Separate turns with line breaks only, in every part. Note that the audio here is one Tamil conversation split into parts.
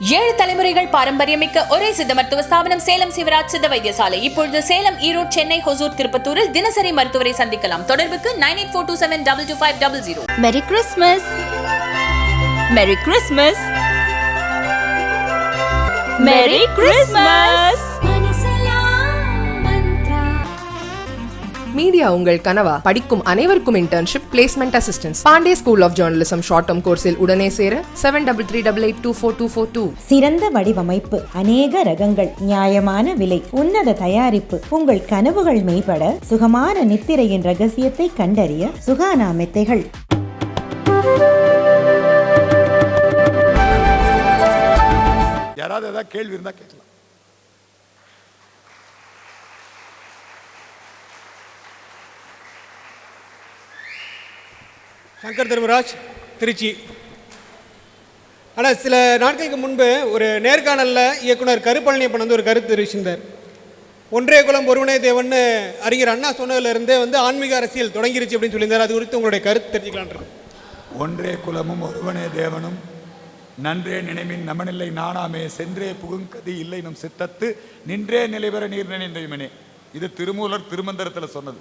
ஏழு தலைமுறைகள் பாரம்பரியமிக்க ஒரே சித்த மருத்துவ ஸ்தாபனம் சேலம் சிவராஜ் சித்த வைத்தியசாலை. இப்பொழுது சேலம் ஈரோடு சென்னை ஹொசூர் திருப்பத்தூரில் தினசரி மருத்துவரை சந்திக்கலாம். தொடர்புக்கு nine eight four two seven double two five double zero.
Merry Christmas merry Christmas merry Christmas
media உங்கள் கனவா? படிக்கும் அனைவருக்கும் internship placement assistance Pandey school of journalism short term கோர்ஸில் உடனே சேர seven double three double eight two four two four two
சிறந்த வடிவமைப்பு அநேக ரகங்கள் நியாயமான விலை உன்னத தயாரிப்பு. உங்கள் கனவுகள் மெய்ப்பட சுகமான நித்திரையின் ரகசியத்தை கண்டறிய சுகானா மெத்தைகள்.
யாராவது ஏதாவது கேள்வி இருந்தா கேட்கலாம்.
சங்கர் தர்மராஜ் திருச்சி. ஆனால் சில நாட்களுக்கு முன்பு ஒரு நேர்காணலில் இயக்குனர் கருப்பழனியப்பன் வந்து ஒரு கருத்து தெரிவிச்சிருந்தார். ஒன்றே குலம் ஒருவனே தேவன்னு அறிஞர் அண்ணா சொன்னதுலேருந்தே வந்து ஆன்மீக அரசியல் தொடங்கிருச்சு அப்படின்னு சொல்லியிருந்தார். அது குறித்து உங்களுடைய கருத்து தெரிஞ்சுக்கலான்றது
ஒன்றே குலமும் ஒருவனே தேவனும் நன்றே நினைமின் நமனில்லை நானாமே சென்றே புகுங்கதி இல்லை நம் சித்தத்து நின்றே நிலைபெற நீர் நினைந்தமனே இது திருமூலர் திருமந்திரத்தில் சொன்னது.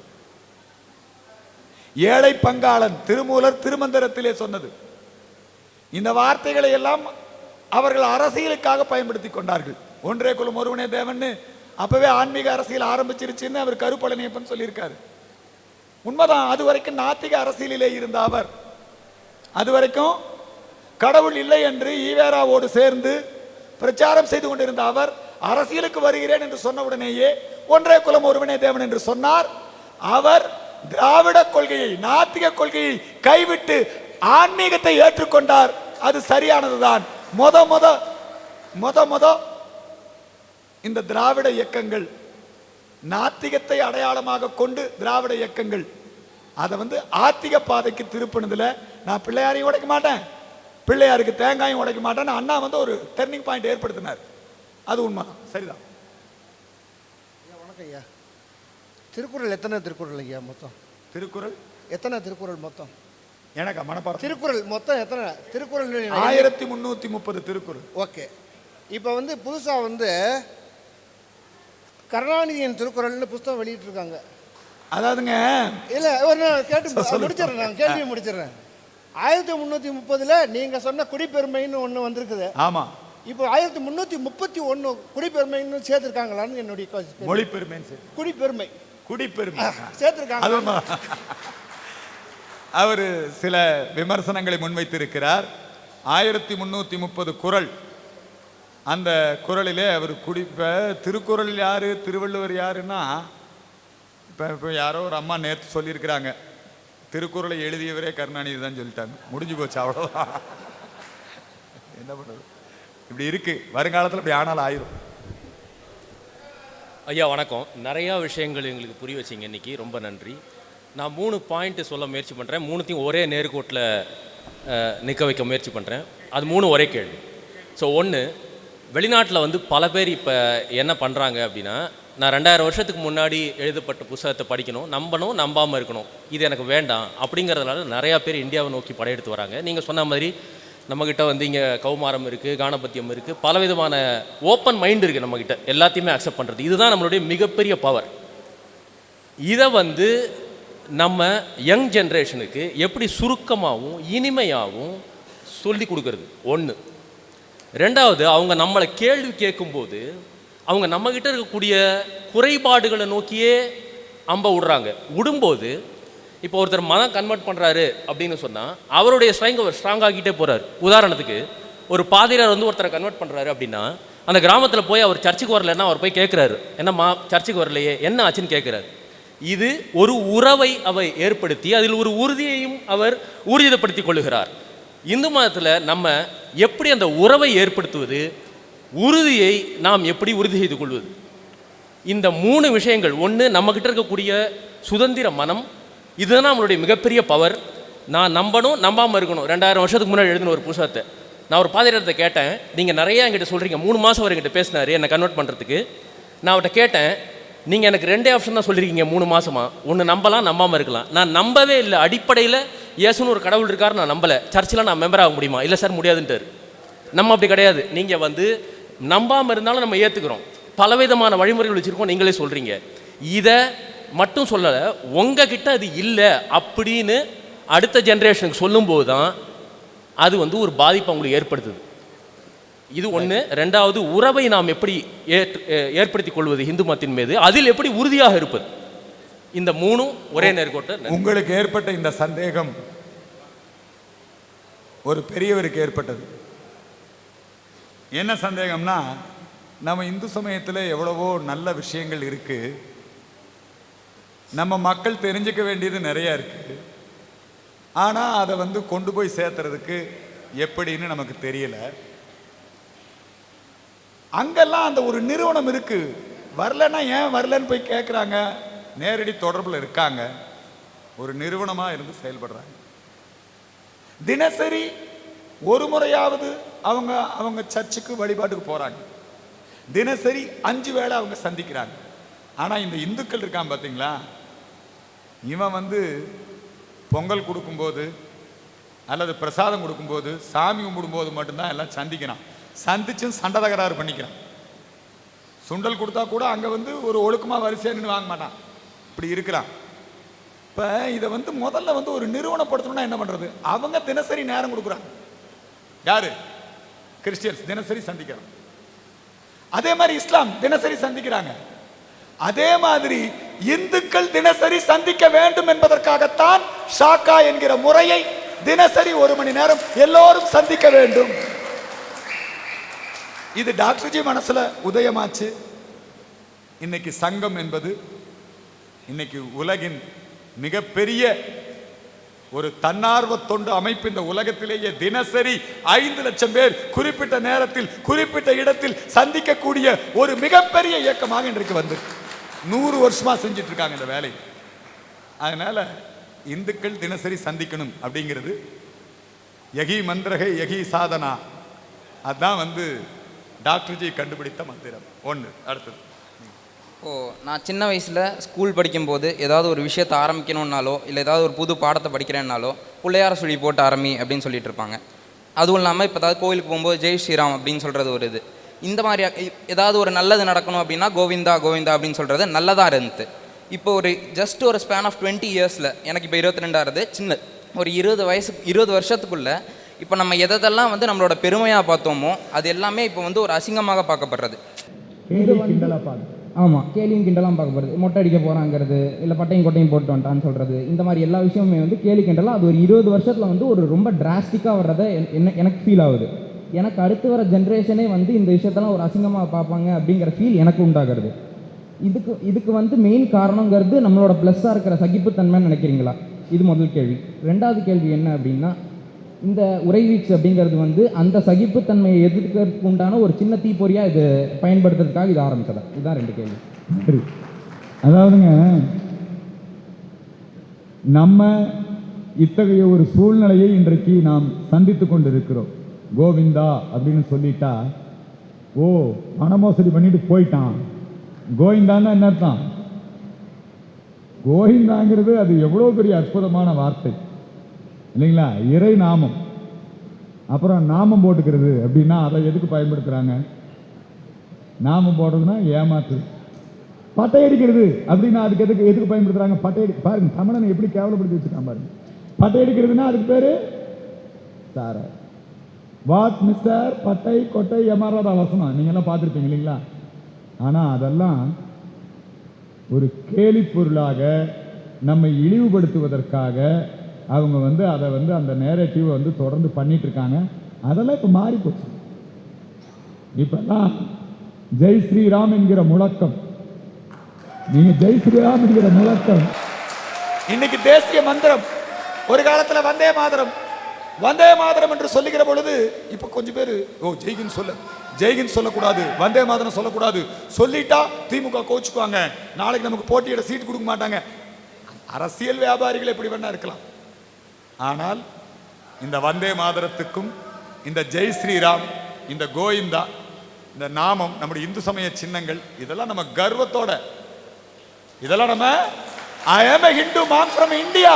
ஏழை பங்காளன் திருமூலர் திருமந்திரத்திலே சொன்னது. இந்த வார்த்தைகளை எல்லாம் அவர்கள் அரசியலுக்காக பயன்படுத்தி கொண்டார்கள். ஒன்றே குலம் ஒருவனே தேவன்னு அப்பவே ஆன்மீக அரசியல் ஆரம்பிச்சிருச்சுன்னு அவர் கருப்பழனியப்பன் சொல்லியிருக்காரு. உண்மைதான் அது வரைக்கும் நாத்திக அரசியலிலே இருந்த அவர். அது வரைக்கும் கடவுள் இல்லை என்று ஈவேராவோடு சேர்ந்து பிரச்சாரம் செய்து கொண்டிருந்த அவர் அரசியலுக்கு வருகிறேன் என்று சொன்ன உடனேயே ஒன்றே குலம் ஒருவனே தேவன் என்று சொன்னார். அவர் திராவிட கொள்கையை நாத்திக கொள்கையை கைவிட்டு ஆன்மீகத்தை ஏற்றுக்கொண்டார். அது சரியானதுதான். மொத மொத மொத மொத இந்த திராவிட இயக்கங்கள் நாத்திகத்தை அடையாளமாக கொண்டு திராவிட இயக்கங்கள் அதை வந்து ஆத்திக பாதைக்கு திருப்பினதுல நான் பிள்ளையாரையும் உடைக்க மாட்டேன். பிள்ளையாருக்கு தேங்காயும் உடைக்க மாட்டேன்னு அண்ணா வந்து ஒரு டர்னிங் பாயிண்ட் ஏற்படுத்தினார். அது உண்மைதான். சரிதான்.
வணக்கம் ஐயா. திருக்குறள் எத்தனை திருக்குறள் ஐயா மொத்தம்?
திருக்குறள்?
எத்தனை திருக்குறள் மொத்தம்?
எனக்கு மனப்பாடம்.
திருக்குறள் மொத்தம் எத்தனை? திருக்குறள்
ஆயிரத்தி முன்னூத்தி முப்பது திருக்குறள்.
ஓகே. இப்போ வந்து புதுசாக வந்து கருணாநிதியின் திருக்குறள்னு புஸ்தகம் வெளியிட்டிருக்காங்க.
அதாவதுங்க.
இல்லை ஒரு நான் கேட்டு. முடிச்சிடுறேன் நான் கேள்வியை முடிச்சிடுறேன். ஆயிரத்தி முந்நூற்றி முப்பதில் நீங்கள் சொன்ன குடிப்பெருமைன்னு ஒன்று வந்திருக்குது.
ஆமா.
இப்போ ஆயிரத்தி முந்நூற்றி முப்பத்தி ஒன்று குடிப்பெருமைன்னு சேர்த்துருக்காங்களான்னு என்னுடைய question.
மொழி பெருமைன்னு சரி
குடிப்பெருமை.
குடிப்பெருமை.
சேர்த்துருக்காங்க.
அவர் சில விமர்சனங்களை முன்வைத்திருக்கிறார். ஆயிரத்தி முன்னூத்தி முப்பது குறள் அந்த குறளிலே அவர் குடிப்ப திருக்குறள் யாரு திருவள்ளுவர் யாருன்னா இப்போ இப்போ யாரோ ஒரு அம்மா நேற்று சொல்லியிருக்கிறாங்க. திருக்குறளை எழுதியவரே கருணாநிதி தான் சொல்லிட்டாங்க. முடிஞ்சு போச்சு அவ்வளோதான் என்ன பண்ணுறது? இப்படி இருக்கு. வருங்காலத்தில் இப்படி ஆனாலும் ஆயிரும்.
ஐயா வணக்கம். நிறையா விஷயங்கள் எங்களுக்கு புரிய வச்சிங்க இன்னைக்கு. ரொம்ப நன்றி. நான் மூணு பாயிண்ட்டு சொல்ல முயற்சி பண்ணுறேன் மூணுத்தையும் ஒரே நேர்கோட்டில் நிற்க வைக்க முயற்சி பண்ணுறேன் அது மூணு ஒரே கேள்வி. ஸோ ஒன்று வெளிநாட்டில் வந்து பல பேர் இப்போ என்ன பண்ணுறாங்க அப்படின்னா நான் ரெண்டாயிரம் வருஷத்துக்கு முன்னாடி எழுதப்பட்ட புத்தகத்தை படிக்கணும் நம்பணும் நம்பாமல் இருக்கணும். இது எனக்கு வேண்டாம் அப்படிங்கிறதுனால நிறையா பேர் இந்தியாவை நோக்கி படையெடுத்து வராங்க. நீங்கள் சொன்ன மாதிரி நம்மக்கிட்ட வந்து இங்கே கௌமாரம் இருக்குது கானபத்தியம் இருக்குது பலவிதமான ஓப்பன் மைண்ட் இருக்குது நம்மக்கிட்ட எல்லாத்தையுமே அக்செப்ட் பண்ணுறது இதுதான் நம்மளுடைய மிகப்பெரிய பவர் இதை வந்து நம்ம யங் ஜென்ரேஷனுக்கு எப்படி சுருக்கமாகவும் இனிமையாகவும் சொல்லி கொடுக்கறது. ஒன்று ரெண்டாவது அவங்க நம்மளை கேள்வி கேட்கும்போது அவங்க நம்மக்கிட்ட இருக்கக்கூடிய குறைபாடுகளை நோக்கியே அம்ப விடுறாங்க. விடும்போது இப்போ ஒருத்தர் மதம் கன்வெர்ட் பண்ணுறாரு அப்படின்னு சொன்னால் அவருடைய ஸ்ட்ரைங் அவர் ஸ்ட்ராங் ஆகிட்டே போகிறார் உதாரணத்துக்கு ஒரு பாதிரியார் வந்து ஒருத்தரை கன்வெர்ட் பண்ணுறாரு அப்படின்னா அந்த கிராமத்தில் போய் அவர் சர்ச்சுக்கு வரலன்னா அவர் போய் கேட்குறாரு என்னம்மா சர்ச்சுக்கு வரலையே என்ன ஆச்சுன்னு கேட்குறாரு இது ஒரு உறவை அவர் ஏற்படுத்தி அதில் ஒரு உறுதியையும் அவர் ஊர்ஜிதப்படுத்தி கொள்ளுகிறார். இந்து மதத்தில் நம்ம எப்படி அந்த உறவை ஏற்படுத்துவது உறுதியை நாம் எப்படி உறுதி செய்து கொள்வது? இந்த மூணு விஷயங்கள் ஒன்று நம்மக்கிட்ட இருக்கக்கூடிய சுதந்திர மனம் இதுதான் நம்மளுடைய மிகப்பெரிய பவர் நான் நம்பணும் நம்பாமல் இருக்கணும். ரெண்டாயிரம் வருஷத்துக்கு முன்னாடி எழுதின ஒரு புஷத்தை நான் ஒரு பாதிரத்தை கேட்டேன் நீங்கள் நிறையா என்கிட்ட சொல்கிறீங்க மூணு மாதம் அவர் என்கிட்ட பேசினார் என்னை கன்வெர்ட் பண்ணுறதுக்கு நான் அவர்கிட்ட கேட்டேன் நீங்கள் எனக்கு ரெண்டே ஆப்ஷன் தான் சொல்லியிருக்கீங்க மூணு மாதமாக ஒன்று நம்பலாம் நம்பாமல் இருக்கலாம். நான் நம்பவே இல்லை. அடிப்படையில் இயேசுன்னு ஒரு கடவுள் இருக்காரு நான் நம்பலை. சர்ச்சில் நான் மெம்பர் ஆக முடியுமா? இல்லை சார் முடியாதுன்ட்டார். நம்ம அப்படி கிடையாது. நீங்கள் வந்து நம்பாமல் இருந்தாலும் நம்ம ஏற்றுக்கிறோம் பலவிதமான வழிமுறைகள் வச்சுருக்கோம் நீங்களே சொல்கிறீங்க இதை மட்டும் சொல்லலை உங்ககிட்ட அது இல்லை அப்படின்னு அடுத்த ஜென்ரேஷனுக்கு சொல்லும்போது தான் அது வந்து ஒரு பாதிப்பை அவங்களுக்கு ஏற்படுத்துது. இது ஒன்று ரெண்டாவது உறவை நாம் எப்படி ஏற்று ஏற்படுத்திக் கொள்வது இந்து மதத்தின் மீது? அதில் எப்படி உறுதியாக இருப்பது? இந்த மூணும் ஒரே நேர்கோட்டை.
உங்களுக்கு ஏற்பட்ட இந்த சந்தேகம் ஒரு பெரியவருக்கு ஏற்பட்டது. என்ன சந்தேகம்னா நம்ம இந்து சமயத்தில் எவ்வளவோ நல்ல விஷயங்கள் இருக்கு. நம்ம மக்கள் தெரிஞ்சுக்க வேண்டியது நிறையா இருக்குது ஆனால் அதை வந்து கொண்டு போய் சேர்த்துறதுக்கு எப்படின்னு நமக்கு தெரியல. அங்கெல்லாம் அந்த ஒரு நிறுவனம் இருக்கு. வரலன்னா ஏன் வரலன்னு போய் கேட்குறாங்க நேரடி தொடர்பில் இருக்காங்க. ஒரு நிறுவனமாக இருந்து செயல்படுறாங்க. தினசரி ஒரு முறையாவது அவங்க அவங்க சர்ச்சுக்கு வழிபாட்டுக்கு போகிறாங்க தினசரி அஞ்சு வேளை அவங்க சந்திக்கிறாங்க. ஆனால் இந்த இந்துக்கள் இருக்கான் பார்த்தீங்களா இவன் வந்து பொங்கல் கொடுக்கும்போது அல்லது பிரசாதம் கொடுக்கும்போது சாமி கும்பிடும்போது மட்டும்தான் எல்லாம் சந்திக்கிறான். சந்திச்சும் சண்டை தகராறு பண்ணிக்கிறான். சுண்டல் கொடுத்தா கூட அங்கே வந்து ஒரு ஒழுக்கமாக வரிசையாக நின்று வாங்க மாட்டான். இப்படி இருக்கிறான். இப்போ இதை வந்து முதல்ல வந்து ஒரு நிறுவனப்படுத்தணும்னா என்ன பண்ணுறது அவங்க தினசரி நேரம் கொடுக்குறாங்க. யாரு? கிறிஸ்டியன்ஸ். தினசரி சந்திக்கிறாங்க அதே மாதிரி இஸ்லாம் தினசரி சந்திக்கிறாங்க. அதே மாதிரி இந்துக்கள் தினசரி சந்திக்க வேண்டும் என்பதற்காகத்தான் ஷாக்கா என்கிற முறையை தினசரி ஒரு மணி நேரம் எல்லோரும் சந்திக்க வேண்டும். இது டாக்டர்ஜி மனசுல உதயமாச்சு. இன்னைக்கு சங்கம் என்பது இன்னைக்கு உலகின் மிகப்பெரிய ஒரு தன்னார்வ தொண்டு அமைப்பு இந்த உலகத்திலேயே தினசரி ஐந்து லட்சம் பேர் குறிப்பிட்ட நேரத்தில் குறிப்பிட்ட இடத்தில் சந்திக்கக்கூடிய ஒரு மிகப்பெரிய இயக்கமாக இன்றைக்கு வந்திருக்கு. நூறு வருஷமா செஞ்சுட்டு இருக்காங்க இந்த வேலையை அதனால இந்துக்கள் தினசரி சந்திக்கணும் அப்படிங்கிறது யகி மந்திரகை யகி சாதனா. அதான் வந்து டாக்டர்ஜி கண்டுபிடித்த மந்திரம். ஒன்று அடுத்தது.
ஓ நான் சின்ன வயசில் ஸ்கூல் படிக்கும்போது ஏதாவது ஒரு விஷயத்தை ஆரம்பிக்கணுன்னாலோ இல்லை ஏதாவது ஒரு புது பாடத்தை படிக்கிறேன்னாலோ பிள்ளையார சொல்லி போட்டு ஆரம்பி அப்படின்னு சொல்லிட்டு இருப்பாங்க. அதுவும் இல்லாமல் இப்போ ஏதாவது கோயிலுக்கு போகும்போது ஜெய் ஸ்ரீராம் அப்படின்னு சொல்கிறது ஒரு இது. இந்த மாதிரி ஏதாவது ஒரு நல்லது நடக்கணும் அப்படின்னா கோவிந்தா கோவிந்தா அப்படின்னு சொல்கிறது நல்லதாக இருந்தது. இப்போ ஒரு ஜஸ்ட் ஒரு ஸ்பேன் ஆஃப் டுவெண்ட்டி இயர்ஸில் எனக்கு இப்போ இருபத்தி ரெண்டாவது சின்ன ஒரு இருபது வயசு இருபது வருஷத்துக்குள்ளே இப்போ நம்ம எதெல்லாம் வந்து நம்மளோட பெருமையாக பார்த்தோமோ அது எல்லாமே இப்போ வந்து ஒரு அசிங்கமாக பார்க்கப்படுறது.
ஆமாம் கேலியும் கிண்டலாம் பார்க்க போகிறது மொட்டை அடிக்க போகிறாங்கிறது இல்லை பட்டையும் கொட்டையும் போட்டு வந்துட்டான்னு சொல்கிறது இந்த மாதிரி எல்லா விஷயமுமே வந்து கேலி கிண்டலாம் அது ஒரு இருபது வருஷத்தில் வந்து ஒரு ரொம்ப டிராஸ்டிக்காக வர்றதை என்ன எனக்கு ஃபீல் ஆகுது. எனக்கு அடுத்து வர ஜென்ரேஷனே வந்து இந்த விஷயத்தெல்லாம் ஒரு அசிங்கமாக பார்ப்பாங்க அப்படிங்கிற ஃபீல் எனக்கு உண்டாகிறது. இதுக்கு இதுக்கு வந்து மெயின் காரணங்கிறது நம்மளோட ப்ளஸ்ஸாக இருக்கிற சகிப்புத்தன்மைன்னு நினைக்கிறீங்களா? இது முதல் கேள்வி. ரெண்டாவது கேள்வி என்ன அப்படின்னா இந்த உறைவீச்சு அப்படிங்கிறது வந்து அந்த சகிப்புத்தன்மையை எதிர்க்கிறதுக்கு உண்டான ஒரு சின்ன தீப்பொறியாக இது பயன்படுத்துறதுக்காக இது ஆரம்பிச்சதா? இதுதான் ரெண்டு கேள்வி.
சரி. அதாவதுங்க நம்ம இத்தகைய ஒரு சூழ்நிலையை இன்றைக்கு நாம் சந்தித்து கொண்டிருக்கிறோம். கோவிந்தா அப்படின்னு சொல்லிட்டா ஓ பணமோசடி பண்ணிட்டு போயிட்டான். கோவிந்தான்னா என்ன அர்த்தம்? கோவிந்தாங்கிறது அது எவ்வளோ பெரிய அற்புதமான வார்த்தை. இல்லைங்களா? இறை நாமம். அப்புறம் நாமம் போட்டுக்கிறது அப்படின்னா அதை எதுக்கு பயன்படுத்துகிறாங்க நாமம் போடுறதுன்னா ஏமாத்து. பட்டை அடிக்கிறது அப்படின்னா அதுக்கு எதுக்கு எதுக்கு பயன்படுத்துகிறாங்க பட்டை அடி பாருங்க தமிழனை எப்படி கேவலப்படுத்தி வச்சுருக்கான் பாருங்க. பட்டை அடிக்கிறதுனா அதுக்கு பேர் சார வாட் மிஸ்டர் பட்டை கொட்டை எமாறாத வசனம் நீங்கள்லாம் பார்த்துருப்பீங்க இல்லைங்களா? ஆனால் அதெல்லாம் ஒரு கேலி பொருளாக நம்மை இழிவுபடுத்துவதற்காக அவங்க வந்து அதை வந்து அந்த நேரட்டிவ் வந்து தொடர்ந்து பண்ணிட்டு இருக்காங்க அதெல்லாம் இப்போ மாறி போச்சு இப்பெல்லாம் ஜெய் ஸ்ரீராம் என்கிற முழக்கம். நீங்க ஜெய் ஸ்ரீராம் என்கிற முழக்கம்.
இன்னைக்கு தேசிய மந்திரம் ஒரு காலத்துல வந்தே மாதரம். வந்தே மாதரம் என்று சொல்லுகிற பொழுது இப்ப கொஞ்சம் பேர் ஓ ஜெய்கின் சொல்ல ஜெய்கின் சொல்லக்கூடாது வந்தே மாதரம் சொல்லக்கூடாது. சொல்லிட்டா திமுக கோச்சுக்குவாங்க. நாளைக்கு நமக்கு போட்டியிட சீட் கொடுக்க மாட்டாங்க. அரசியல் வியாபாரிகள் எப்படி வேணா இருக்கலாம். ஆனால் இந்த வந்தே மாதரத்துக்கும் இந்த ஜெய் ஸ்ரீராம் இந்த கோவிந்தா இந்த நாமம் நம்முடைய இந்து சமய சின்னங்கள் இதெல்லாம் நம்ம கர்வத்தோட. இதெல்லாம் நம்ம ஐ am ஹிந்து மாம் ஃப்ரம் இந்தியா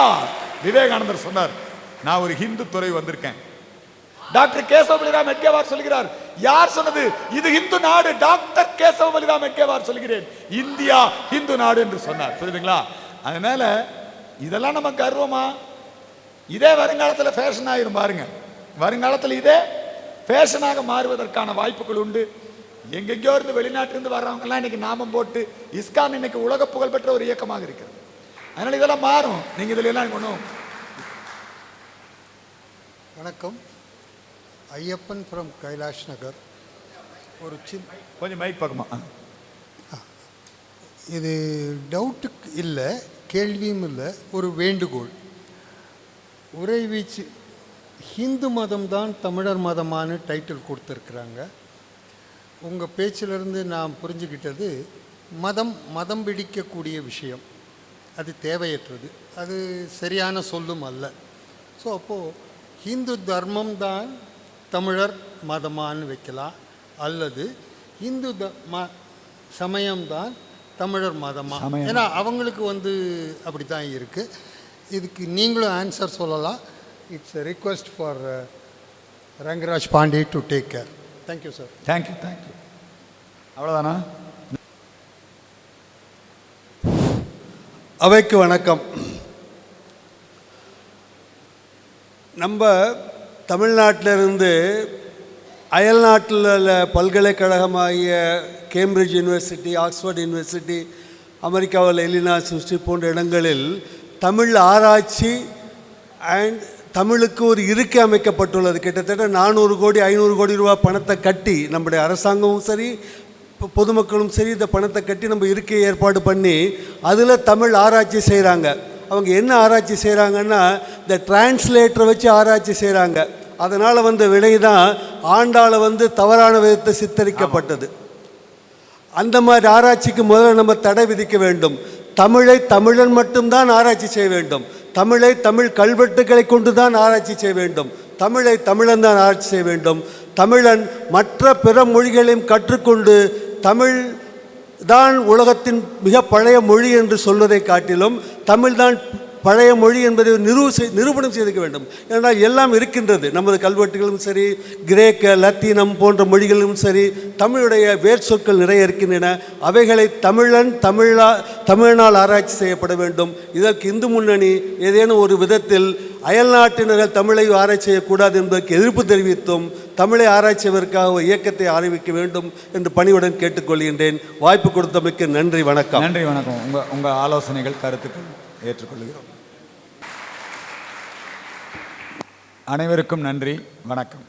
விவேகானந்தர் சொன்னார் நான் ஒரு ஹிந்து துறை வந்திருக்கேன். டாக்டர் கேசவ பலிராம் எட்கேவார் சொல்கிறார். யார் சொன்னது? இது ஹிந்து நாடு. டாக்டர் கேசவ பலிராம் எட்கேவார் சொல்கிறேன். இந்தியா ஹிந்து நாடு என்று சொன்னார். புரியுதுங்களா? அதனால இதெல்லாம் நம்ம கர்வமா? இதே வருங்காலத்தில் ஃபேஷன் ஆயிரும் பாருங்க. வருங்காலத்தில் இதே ஃபேஷனாக மாறுவதற்கான வாய்ப்புகள் உண்டு. எங்கெங்கோ இருந்து வெளிநாட்டிலிருந்து வர்றவங்கலாம் இன்னைக்கு நாமம் போட்டு இஸ்கான் இன்னைக்கு உலக புகழ்பெற்ற ஒரு இயக்கமாக இருக்கிறது. அதனால இதெல்லாம் மாறும். நீங்கள் இதில் எல்லாம் ஒன்றும்
வணக்கம். ஐயப்பன் ஃப்ரம் கைலாஷ் நகர். ஒரு சின்ன
கொஞ்சம் மைக் பக்கமா.
இது டவுட்டுக்கு இல்லை கேள்வியும் இல்லை ஒரு வேண்டுகோள். உரை வீச்சு ஹிந்து மதம் தான் தமிழர் மதமான டைட்டில் கொடுத்துருக்குறாங்க. உங்கள் பேச்சிலிருந்து நான் புரிஞ்சுக்கிட்டது மதம் மதம் பிடிக்கக்கூடிய விஷயம். அது தேவையற்றது. அது சரியான சொல்லும் அல்ல. ஸோ அப்போது ஹிந்து தர்மம் தான் தமிழர் மதமான்னு வைக்கலாம். அல்லது இந்து த ம சமயம்தான் தமிழர் மதமா?
சமயம்.
ஏன்னா அவங்களுக்கு வந்து அப்படி தான் இருக்குது இதுக்கு நீங்களும் ஆன்சர் சொல்லலாம். It's request for Rangaraj Pandey to take care thank you sir
thank you thank you அவ்வளோதானா
அவைக்கு வணக்கம். நம்ம தமிழ்நாட்டிலிருந்து அயல்நாட்டில் உள்ள பல்கலைக்கழகமாகிய கேம்பிரிட்ஜ் யூனிவர்சிட்டி ஆக்ஸ்ஃபோர்ட் யூனிவர்சிட்டி அமெரிக்காவில் எலினா இன்ஸ்டியூட் போன்ற இடங்களில் தமிழ் ஆராய்ச்சி அண்ட் தமிழுக்கு ஒரு இருக்கை அமைக்கப்பட்டுள்ளது. கிட்டத்தட்ட நானூறு கோடி ஐநூறு கோடி ரூபாய் பணத்தை கட்டி நம்முடைய அரசாங்கமும் சரி பொதுமக்களும் சரி இந்த பணத்தை கட்டி நம்ம இருக்கை ஏற்பாடு பண்ணி அதில் தமிழ் ஆராய்ச்சி செய்கிறாங்க. அவங்க என்ன ஆராய்ச்சி செய்கிறாங்கன்னா இந்த டிரான்ஸ்லேட்டரை வச்சு ஆராய்ச்சி செய்கிறாங்க அதனால் வந்த விலை தான் ஆண்டாளை வந்து தவறான விதத்தை சித்தரிக்கப்பட்டது. அந்த மாதிரி ஆராய்ச்சிக்கு முதல்ல நம்ம தடை விதிக்க வேண்டும். தமிழை தமிழன் மட்டும்தான் ஆராய்ச்சி செய்ய வேண்டும். தமிழை தமிழ் கல்வெட்டுகளை கொண்டு தான் ஆராய்ச்சி செய்ய வேண்டும். தமிழை தமிழன் தான் ஆராய்ச்சி செய்ய வேண்டும். தமிழன் மற்ற பிற மொழிகளையும் கற்றுக்கொண்டு தமிழ் தான் உலகத்தின் மிக பழைய மொழி என்று சொல்வதை காட்டிலும் தமிழ்தான் பழைய மொழி என்பதை நிறுவ செய் நிரூபணம் செய்திருக்க வேண்டும். ஏனென்றால் எல்லாம் இருக்கின்றது. நமது கல்வெட்டுகளும் சரி கிரேக்க லத்தீனம் போன்ற மொழிகளும் சரி தமிழுடைய வேர் சொற்கள் நிறைய இருக்கின்றன. அவைகளை தமிழன் தமிழா தமிழனால் ஆராய்ச்சி செய்யப்பட வேண்டும். இதற்கு இந்து முன்னணி ஏதேனும் ஒரு விதத்தில் அயல்நாட்டினர்கள் தமிழை ஆராய்ச்சி செய்யக்கூடாது என்பதற்கு எதிர்ப்பு தெரிவித்தும் தமிழை ஆராய்ச்சியதற்காக ஒரு இயக்கத்தை ஆரம்பிக்க வேண்டும் என்று பணிவுடன் கேட்டுக்கொள்கின்றேன். வாய்ப்பு கொடுத்தமைக்கு நன்றி வணக்கம்.
நன்றி வணக்கம். உங்க உங்க ஆலோசனைகள் கருத்துக்கள் ஏற்றுக்கொள்கிறோம். அனைவருக்கும் நன்றி வணக்கம்.